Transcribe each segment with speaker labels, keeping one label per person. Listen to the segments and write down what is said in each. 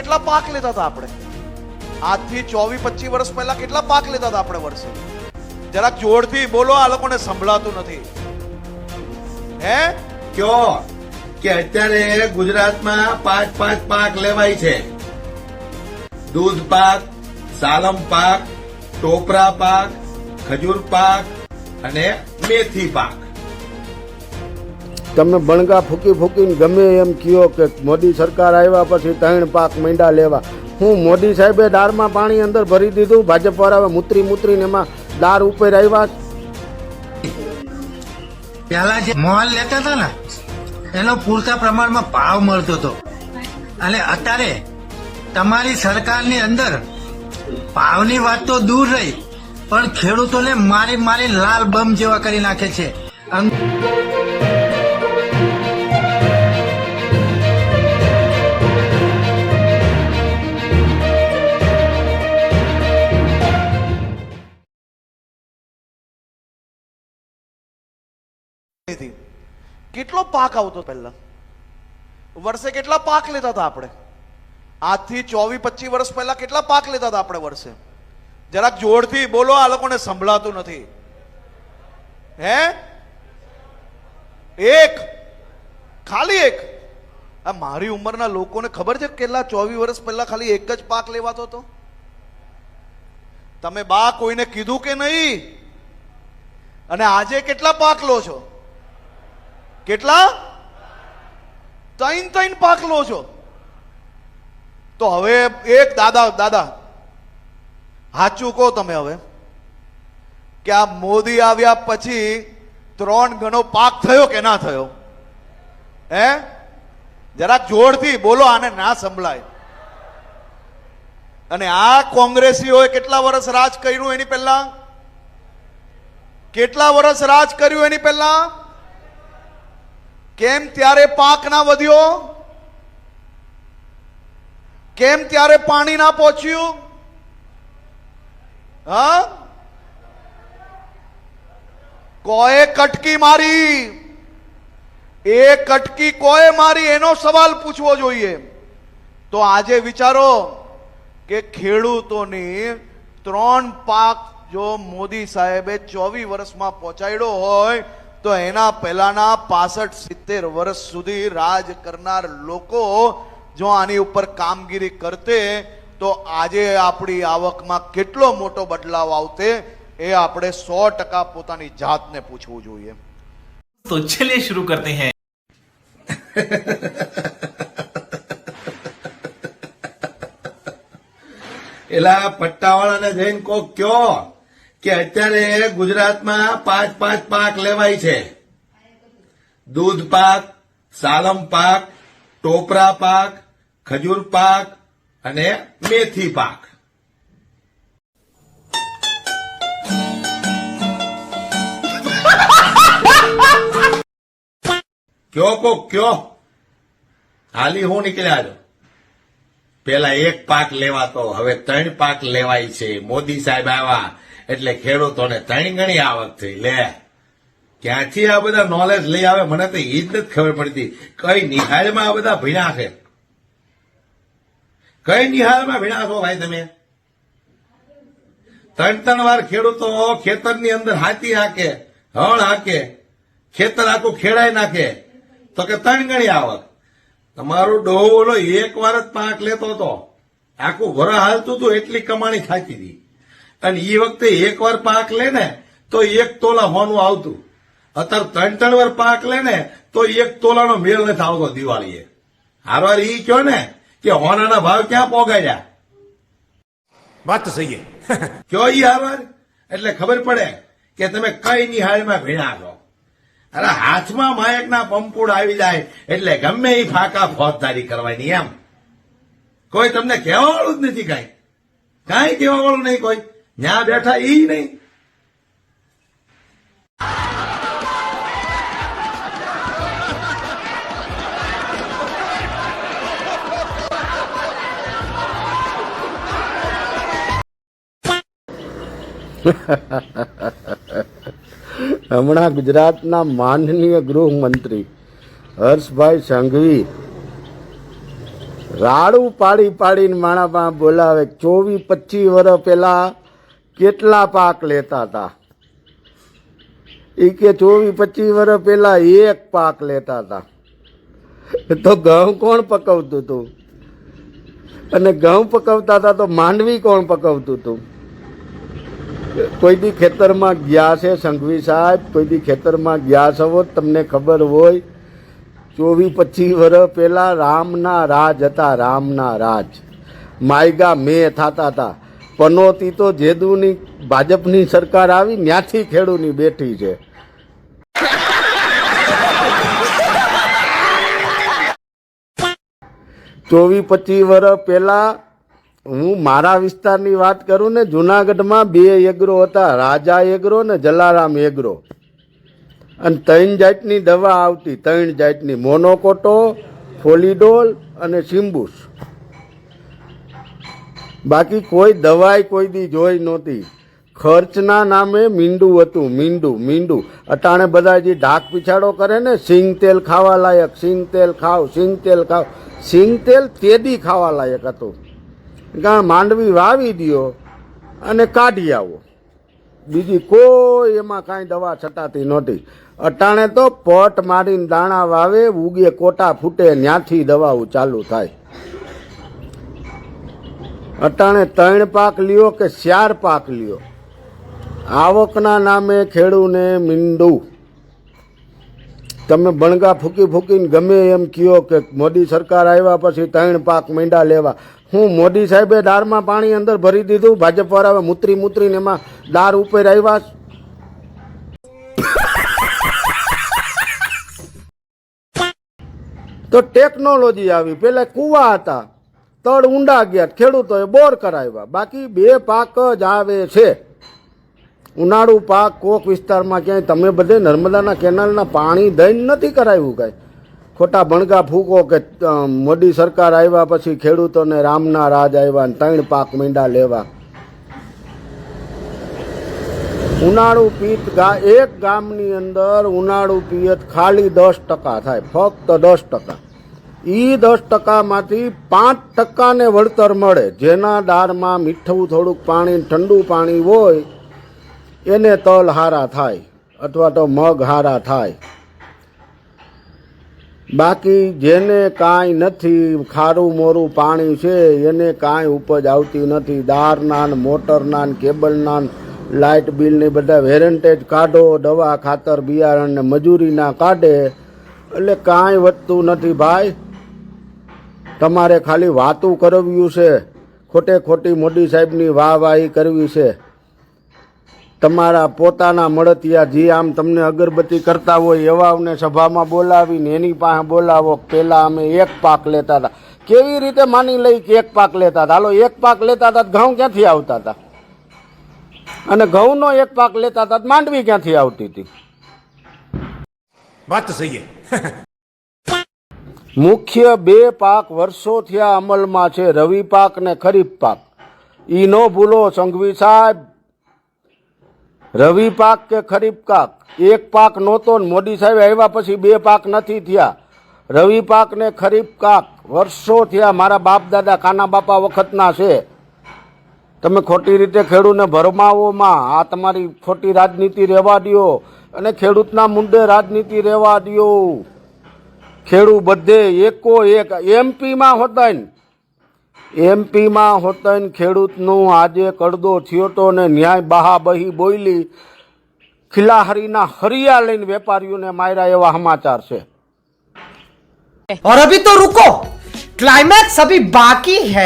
Speaker 1: કેટલા પાક લેતા હતા આપણે? આજથી ચોવીસ, પચીસ વર્ષ પહેલા કેટલા પાક લેતા હતા આપણે વર્ષે? જરાક જોરથી બોલો, આ લોકોને સંભળાતું નથી. હે?
Speaker 2: કયો? કે અત્યારે ગુજરાતમાં પાંચ પાંચ પાક લેવાય છે. દૂધ પાક, સાલમ પાક, ટોપરા પાક, ખજૂર પાક અને મેથી પાક.
Speaker 3: તમે બણગા ફૂકી ફૂકીને ગમે એમ કયો કે મોદી સરકાર આવ્યા પછી ત્રણ પાક મીંડા લેવા. હું મોદી સાહેબે દાળમાં પાણી અંદર ભરી દીધું ભાજપ વાળા મૂતરી મૂતરીને એમાં દાળ ઉપર આવ્યા
Speaker 4: પહેલા જે મોલ લેતા હતા ને, એનો પૂરતા પ્રમાણમાં ભાવ મળતો હતો. અને અત્યારે તમારી સરકારની અંદર ભાવની વાત તો દૂર રહી, પણ ખેડૂતોને મારી મારી લાલ બમ જેવા કરી નાખે છે. અં-
Speaker 1: કેટલો પાક આવતો પહેલા? વર્ષે કેટલા પાક લેતા હતા આપણે? આજથી ચોવીસ, પચીસ વર્ષ પહેલા કેટલા પાક લેતા હતા આપણે વર્ષે? જરાક જોરથી બોલો, આ લોકોને સંભળાતું નથી. હે? એક. ખાલી એક. આ મારી ઉંમરના લોકોને ખબર છે કેટલા ચોવીસ વર્ષ પહેલા ખાલી એક જ પાક લેવાતો હતો? તમે બા કોઈને કીધું કે નહીં? અને આજે કેટલા પાક લો છો? કેટલા? ત્રણ ત્રણ પાક લો છો. તો હવે એક દાદા દાદા સાચું કહો તમે હવે કે આ મોદી આવ્યા પછી ત્રણ ગણો પાક થયો કે ના થયો? હે? જરાક જોરથી બોલો, આને ના સંભળાય. અને આ કોંગ્રેસીઓએ કેટલા વર્ષ રાજ કર્યું એની પહેલા? કેટલા વર્ષ રાજ કર્યું એની પહેલા? કેમ ત્યારે પાક ના વધ્યો? કેમ ત્યારે પાણી ના પહોંચ્યું? હા? કોએ કટકી મારી? એ કટકી કોએ મારી? એનો સવાલ પૂછવો જોઈએ. તો આજે વિચારો કે ખેડૂતોની ત્રણ પાક જો મોદી સાહેબે ચોવીસ વર્ષમાં પહોંચાડ્યો હોય તો એના પહેલાના પાસઠ સિત્તેર વર્ષ સુધી રાજ કરનાર લોકો જો આની ઉપર કામગીરી કરતે તો આજે આપણી આવકમાં કેટલો મોટો બદલાવ આવતે એ આપણે સો ટકા પોતાની જાતને પૂછવું જોઈએ.
Speaker 5: તો ચલે શરૂ કરતે હૈ.
Speaker 2: એલા પટ્ટાવાળાને જઈને કો કયો? કે અત્યારે ગુજરાતમાં પાંચ પાંચ પાક લેવાય છે. દૂધ પાક, સાલમ પાક, ટોપરા પાક, ખજૂર પાક અને મેથી પાક. કયો કો કયો? હાલી હું નીકળ્યા છો. પેલા એક પાક લેવાતો, હવે ત્રણ પાક લેવાય છે. મોદી સાહેબ આવ્યા. એટલે ખેડૂતોને ત્રણ ગણી આવક થઈ. લે, ક્યાંથી આ બધા નોલેજ લઈ આવે? મને તો એ જ નથી ખબર પડતી. કઈ નિહાળમાં આ બધા ભીણા છે? કઈ નિહાળમાં ભીણા છો ભાઈ તમે? ત્રણ ત્રણ વાર ખેડૂતો ખેતરની અંદર હાથી હાકે, હળ હાકે, ખેતર આખું ખેડાઈ નાખે. તો કે ત્રણ ગણી આવક. તમારો ડોહો એક વાર જ પાક લેતો હતો. આખું વર હાલતું હતું, એટલી કમાણી થાતી હતી. અને એ વખતે એક વાર પાક લે ને તો એક તોલા હોનું આવતું. અત્યારે ત્રણ ત્રણ વાર પાક લે ને તો એક તોલાનો મેળ નથી આવતો દિવાળીએ. હારવાર એ કયો ને કે હોનાના ભાવ ક્યાં પોગાડ્યા?
Speaker 6: વાત તો સહી
Speaker 2: કયો ઈ હારવાર એટલે ખબર પડે કે તમે કઈ નિહાળમાં ભીણા છો. અરે હાથમાં માયકના પંપુડ આવી જાય એટલે ગમે એ ફાકા ફોજદારી કરવાની એમ. કોઈ તમને કહેવા વાળું જ નથી કાંઈ. કાંઈ કહેવા વાળું નહીં કોઈ. ત્યાં બેઠા એ નહીં.
Speaker 3: હમણાં ગુજરાતના માનનીય ગૃહમંત્રી હર્ષભાઈ સંઘવી રાડું પાડી પાડીને માણામાં બોલાવે ચોવીસ પચીસ વર્ષ પહેલા કેટલા પાક લેતા હતા એ કે ચોવીસ પચીસ વર્ષ પહેલા એક પાક લેતા હતા તો ઘઉં કોણ પકવતું હતું અને ઘઉં પકવતા હતા તો માંડવી કોણ પકવતું હતું કોઈ દી ખેતરમાં ગયા છે સંઘવી સાહેબ, કોઈ દી ખેતરમાં ગયા છો તમને ખબર હોય, ચોવીસ પચીસ વર્ષ પહેલાં રામના રાજ હતા, રામના રાજ. માયગા મેં થતા હતા પનોતી તો જેદુની ભાજપની સરકાર આવી ત્યાંથી ખેડૂની બેઠી છે. ચોવીસ પચીસ વર્ષ પહેલા હું મારા વિસ્તારની વાત કરું ને, જુનાગઢમાં બે એગ્રો હતા, રાજા એગ્રો ને જલારામ એગ્રો. અને ત્રણ જાતની દવા આવતી, ત્રણ જાતની મોનોકોટો, ફોલિડોલ અને સિમ્બુસ બાકી કોઈ દવાઈ કોઈ દી જોઈ નહોતી. ખર્ચના નામે મીંડું હતું, મીંડું મીંડું. અટાણે બધા જે ઢાક પીછાડો કરે ને, સિંગ તેલ ખાવા લાયક, સિંગ તેલ ખાવ, સિંગ તેલ ખાવ. સિંગ તેલ તેદી ખાવા લાયક હતું. કારણ માંડવી વાવી દ્યો અને કાઢી આવો. બીજી કોઈ એમાં કાંઈ દવા છટાતી નહોતી. અટાણે તો પટ મારીને દાણા વાવે, ઉગે, કોટા ફૂટે ત્યાંથી દવાઓ ચાલુ થાય. અટાણે ત્રણ પાક લ્યો કે ચાર પાક લ્યો? આવકના નામે ખેડૂને મીંડું. તમે બણગા ફૂકી ફૂકીને ગમે એમ કયો કે મોદી સરકાર આવ્યા પછી ત્રણ પાક મીંડા લેવા. હું મોદી સાહેબે દાળમાં પાણી અંદર ભરી દીધું ભાજપ વાળા મૂતરી મૂતરીને એમાં દાર ઉપર આવ્યા તો ટેકનોલોજી આવી, પેલા કુવા હતા. તળ ઊંડા ગયા ખેડૂતોએ બોર કરાવ્યા. બાકી બે પાક જ આવે છે. ઉનાળુ પાક, કોક વિસ્તારમાં ક્યાંય તમે બધે નર્મદાના કેનાલના પાણી દઈને નથી કરાવ્યું કાંઈ. ખોટા ભણગા ફૂકો કે મોદી સરકાર આવ્યા પછી ખેડૂતોને રામના રાજ આવ્યા ને ત્રણ પાક મીંડા લેવા. ઉનાળુ પિયત એક ગામની અંદર ઉનાળુ પિયત ખાલી દસ ટકા થાય, ફક્ત દસ ટકા. ઈ દસ ટકામાંથી પાંચ ટકાને વળતર મળે. જેના દાળમાં મીઠું થોડુંક પાણી, ઠંડુ પાણી હોય, એને તલ હારા થાય, અથવા તો મગ હારા થાય. બાકી જેને કાંઈ નથી, ખારું મોરું પાણી છે, એને કાંઈ ઉપજ આવતી નથી. દારના મોટરના કેબલના લાઇટ બિલને બધા વેરન્ટેજ કાઢો, દવા ખાતર બિયારણને મજૂરીના કાઢે. એટલે કાંઈ વધતું નથી ભાઈ. તમારે ખાલી વાતું કરવ્યું છે. ખોટે ખોટી મોદી સાહેબની વાહવાહી કરવી છે. તમારા પોતાના મળતિયા જે આમ તમને અગરબત્તી કરતા હોય એવા અમને સભામાં બોલાવીને એની પાસે બોલાવો. પહેલાં અમે એક પાક લેતા હતા. કેવી રીતે માની લઈ કે એક પાક લેતા હતા? હાલો, એક પાક લેતા હતા ઘઉં ક્યાંથી આવતા હતા? અને ઘઉંનો એક પાક લેતા હતા માંડવી ક્યાંથી આવતી હતી?
Speaker 6: વાત સહી
Speaker 3: મુખ્ય બે પાક વર્ષોથી આ અમલમાં છે. રવિ પાક ને ખરીફ પાક. ઈ નો ભૂલો, સંઘવી સાહેબ. રવિ પાક કે ખરીફ પાક? એક પાક નહોતો ને મોદી સાહેબ આવ્યા પછી બે પાક નથી થયા. રવિ પાક ને ખરીફ પાક વર્ષો થયા મારા બાપ દાદા કાના બાપા વખતના છે. તમે ખોટી રીતે ખેડૂતને ભરમાવોમાં આ તમારી ખોટી રાજનીતિ રહેવા દ્યો. અને ખેડૂતના મુંડે રાજનીતિ રહેવા દ્યો. ખેડૂત બધે એકો એક એમપીમાં હોતા ને એમપીમાં હોતા ને ખેડૂતનું આજે કડદો થયો તો ને ન્યાય બહા બહી બોયલી ખિલાહરીના હરિયા લઈને વેપારીઓને માર્યા એવા સમાચાર છે
Speaker 7: और अभी तो रुको क्लाइमैक्स अभी बाकी है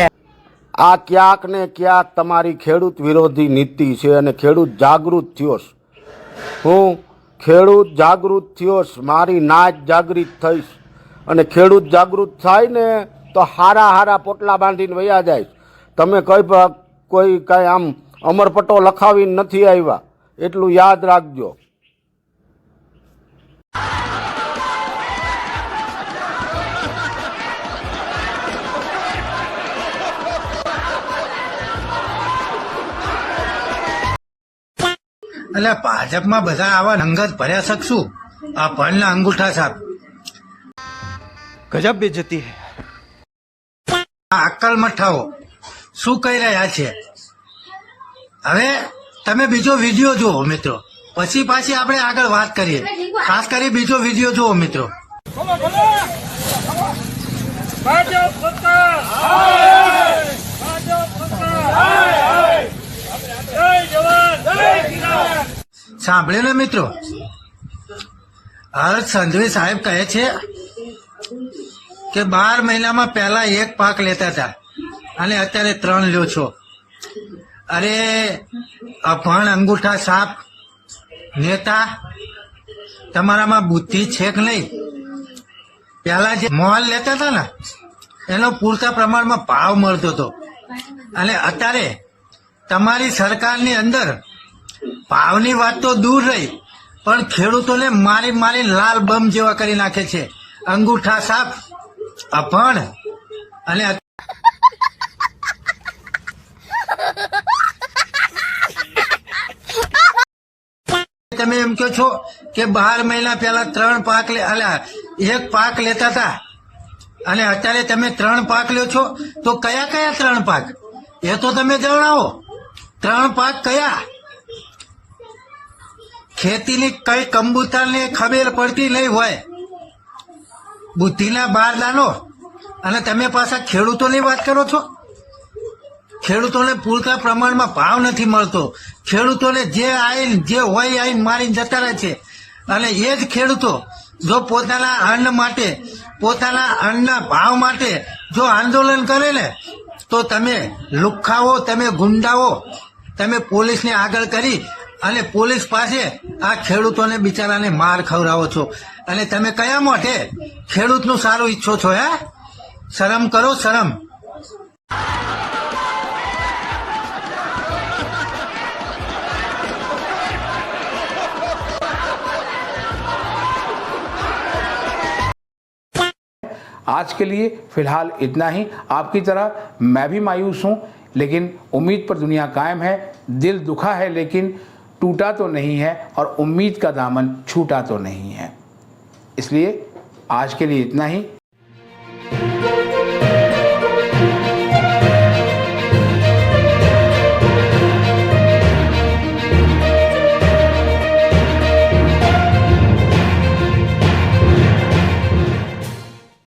Speaker 3: આ ક્યાંક ને ક્યાંક તમારી ખેડૂત વિરોધી નીતિ છે અને ખેડૂત જાગૃત થયો છે. હું ખેડૂત જાગૃત થયો છે. મારી નાચ જાગૃત થઈશ અને ખેડૂત જાગૃત થાય ને તો હારા હારા પોટલા બાંધીને વયા જાય. તમે કઈ કોઈ કાંઈ આમ અમરપટ્ટો લખાવીને નથી આવ્યા, એટલું યાદ રાખજો.
Speaker 4: એટલે ભાજપમાં બધા આવા નંગત ભર્યા શકશું આ ભણના અંગૂઠા સાહેબ.
Speaker 8: ગજબ બેજતી
Speaker 4: હે. અક્કલ મઠાઓ શું કહી રહ્યા છે? હવે તમે બીજો વીડિયો જુઓ મિત્રો. પછી પાછી આપણે આગળ વાત કરીએ. ખાસ કરી બીજો વીડિયો જુઓ મિત્રો. સાંભળ્યું ને મિત્રો? હર્ષ સંધવી સાહેબ કહે છે કે બાર મહિનામાં પહેલા એક પાક લેતા હતા. અને અત્યારે ત્રણ લ્યો છો. અરે અભણ અંગૂઠા સાપ નેતા, તમારામાં બુદ્ધિ છે કે નહીં? પહેલા જે મોલ લેતા હતા ને, એનો પૂરતા પ્રમાણમાં ભાવ મળતો હતો. અને અત્યારે તમારી સરકારની અંદર ભાવની વાત તો દૂર રહી, પણ ખેડૂતોને મારી મારી લાલ બમ જેવા કરી નાખે છે. અંગૂઠા સાપ અભણ અને તમે એમ કહો છો કે બાર મહિના પહેલા ત્રણ પાક એક પાક લેતા હતા. અને અત્યારે તમે ત્રણ પાક લ્યો છો, તો કયા કયા ત્રણ પાક? એ તો તમે જણાવો. ત્રણ પાક કયા? ખેતીની કઈ કંબુતાને ખબર પડતી નહીં હોય. બુદ્ધિના બાર દાનો. અને તમે પાછા ખેડૂતોની વાત કરો છો? ખેડૂતોને પૂરતા પ્રમાણમાં ભાવ નથી મળતો. ખેડૂતોને જે આઈન, જે હોય આઈન મારીને જતા રહે છે. અને એ જ ખેડૂતો જો પોતાના અન્ન માટે, પોતાના અન્નના ભાવ માટે જો આંદોલન કરે ને, તો તમે લુખ્ખાઓ, તમે ગુંડાઓ, તમે પોલીસને આગળ કરી અને પોલીસ પાસે આ ખેડૂતોને બિચારાને માર ખવડાવો છો અને તમે કયા મોઢે ખેડૂતનું સારું ઈચ્છો છો હે શરમ કરો શરમ
Speaker 8: आज के लिए फिलहाल इतना ही आपकी तरह मैं भी मायूस हूँ लेकिन उम्मीद पर दुनिया कायम है दिल दुखा है लेकिन टूटा तो नहीं है और उम्मीद का दामन छूटा तो नहीं है इसलिए आज के लिए इतना ही